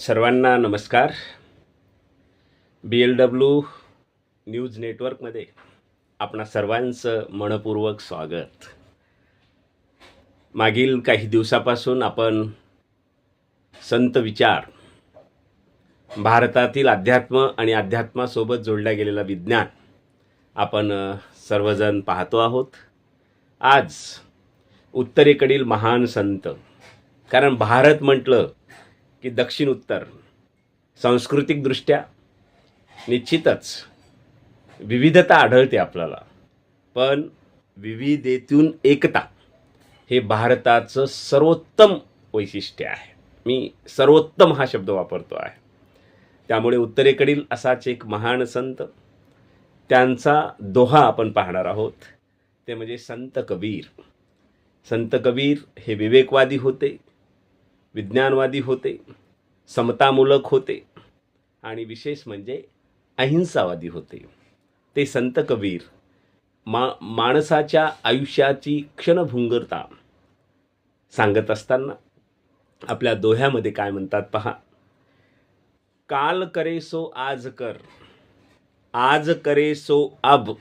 सर्वांना नमस्कार. बी L W news नेटवर्कमध्ये आपणा सर्वांचं मनपूर्वक स्वागत. मागील काही दिवसापासून आपण संत विचार भारतातील अध्यात्म आणि अध्यात्मासोबत जोडल्या गेलेला विज्ञान आपण सर्वजण पाहतो आहोत. आज उत्तरेकडील महान संत कारण भारत म्हटलं की दक्षिण उत्तर सांस्कृतिकदृष्ट्या निश्चितच विविधता आढळते आपल्याला. पण विविधेतून एकता हे भारताचं सर्वोत्तम वैशिष्ट्य आहे. मी सर्वोत्तम हा शब्द वापरतो आहे. त्यामुळे उत्तरेकडील असाच एक महान संत त्यांचा दोहा आपण पाहणार आहोत. ते म्हणजे संत कबीर. संत कबीर हे विवेकवादी होते. विज्ञानवादी होते समतामूलक होते आणि विशेष म्हणजे अहिंसावादी होते. ते संत कबीर मा माणसाच्या आयुष्याची क्षणभुंगरता सांगत असताना आपल्या दोह्यामध्ये काय म्हणतात पहा? काल करे सो आज कर आज करे सो अब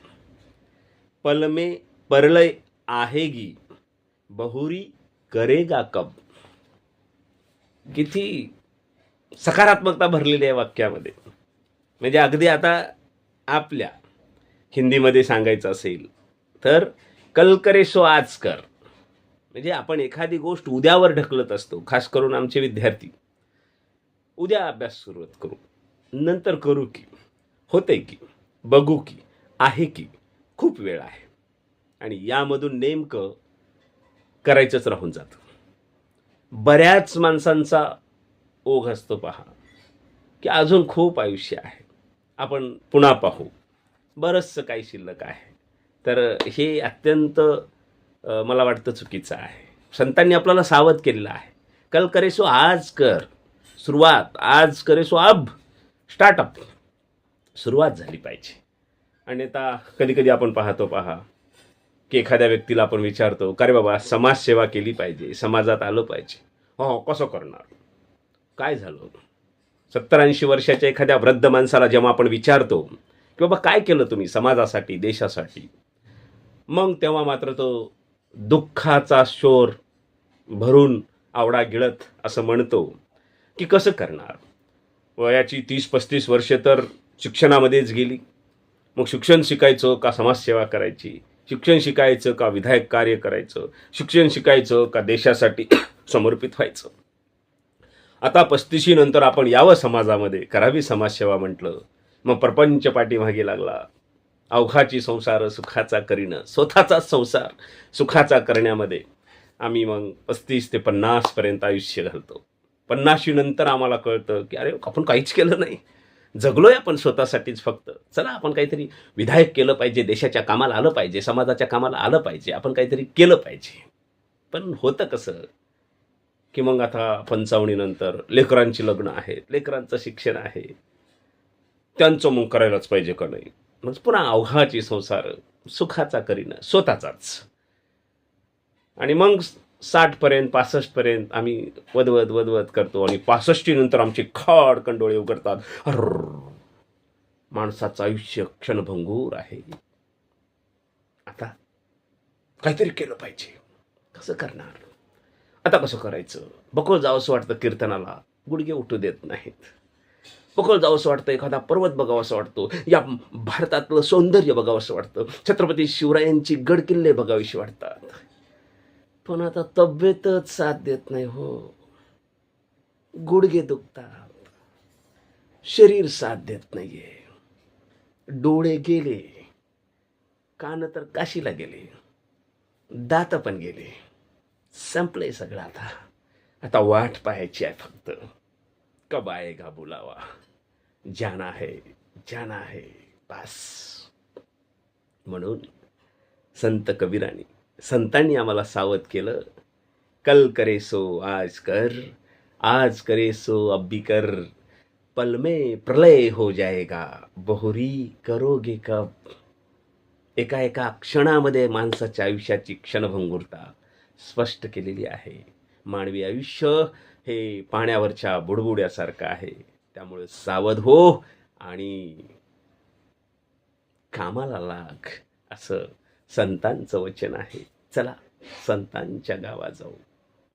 पलमे परलय आहेगी बहुरी करेगा कब? किती सकारात्मकता भरलेली आहे वाक्यामध्ये. म्हणजे अगदी आता आपल्या हिंदीमध्ये सांगायचं असेल तर कल करे सो आज कर. म्हणजे आपण एखादी गोष्ट उद्यावर ढकलत असतो खास करून आमचे विद्यार्थी. उद्या अभ्यास सुरुवात करू. नंतर करू की होते की बघू की आहे की खूप वेळ आहे. आणि यामधून नेमकं करायचंच राहून जातं. बऱ्याच माणसांचा ओघ असतो पहा की अजून खूप आयुष्य आहे. आपण पुन्हा पाहू. बरंचसं काही शिल्लक आहे. तर हे अत्यंत मला वाटतं चुकीचं आहे. संतांनी आपल्याला सावध केलेलं आहे. कल करेसो आज कर. सुरुवात आज करे सो अब स्टार्टअप सुरुवात झाली पाहिजे. आणि आता कधी कधी आपण पाहतो पहा की एखाद्या व्यक्तीला आपण विचारतो का रे बाबा समाजसेवा केली पाहिजे समाजात आलं पाहिजे. हो, हो कसं करणार? काय झालं? सत्तर ऐंशी वर्षाच्या एखाद्या वृद्ध माणसाला जेव्हा आपण विचारतो की बाबा काय केलं तुम्ही समाजासाठी देशासाठी? मग तेव्हा मात्र तो दुःखाचा शोर भरून आवडा गिळत असं म्हणतो की कसं करणार? वयाची तीस पस्तीस वर्षे तर शिक्षणामध्येच गेली. मग शिक्षण शिकायचं का समाजसेवा करायची? शिक्षण शिकायचं का विधायक कार्य करायचं? शिक्षण शिकायचं का देशासाठी समर्पित व्हायचं? आता पस्तीशी नंतर आपण यावं समाजामध्ये करावी समाजसेवा म्हटलं. मग प्रपंच पाठीमागे लागला. अवघाची संसार सुखाचा करीनं स्वतःचाच संसार सुखाचा करण्यामध्ये आम्ही मग पस्तीस ते पन्नासपर्यंत आयुष्य घालतो. पन्नाशी नंतर आम्हाला कळतं की अरे आपण काहीच केलं नाही. जगलोय आपण स्वतःसाठीच फक्त. चला आपण काहीतरी विधायक केलं पाहिजे देशाच्या कामाला आलं पाहिजे समाजाच्या कामाला आलं पाहिजे आपण काहीतरी केलं पाहिजे. पण होतं कसं की मग आता पंचावणीनंतर लेकरांची लग्न आहेत लेकरांचं शिक्षण आहे. त्यांचं मग करायलाच पाहिजे का नाही? मग पुन्हा अवघाची संसार सुखाचा करीन स्वतःचाच. आणि मग साठपर्यंत पासष्टपर्यंत आम्ही वदवत वदवत करतो आणि पासष्टीनंतर आमचे खाड कंडोळे उघडतात. अर्र माणसाचं आयुष्य क्षणभंगूर आहे आता काहीतरी केलं पाहिजे कसं करणार आता कसं करायचं बकोल जावंसं वाटतं कीर्तनाला गुडघे उठू देत नाहीत बकोल जावंसं वाटतं एखादा पर्वत बघावासं वाटतो या भारतातलं सौंदर्य बघावंसं वाटतं छत्रपती शिवरायांची गडकिल्ले बघावीशी वाटतात पण आता तब्येतच साथ देत नाही हो. गुडघे दुखतात. शरीर साथ देत नाहीये. डोळे गेले. कान तर काशीला गेले. दात पण गेले. संपलंय सगळं आता. आता वाट पाहायची आहे फक्त. कब का बुलावा. जाना है जाना है बस म्हणून संत कबीराने संतांनी आम्हाला सावध केलं. कल करे सो आज कर आज करे सो कर. पल में प्रलय हो जाएगा बहुरी करोगे कब? एका एका क्षणामध्ये माणसाच्या आयुष्याची क्षणभंगुरता स्पष्ट केलेली आहे. मानवी आयुष्य हे पाण्यावरच्या बुडबुड्यासारखं आहे. त्यामुळे सावध हो आणि कामाला लाग असं संतांचं वचन आहे. चला संतांच्या गावा जाऊ.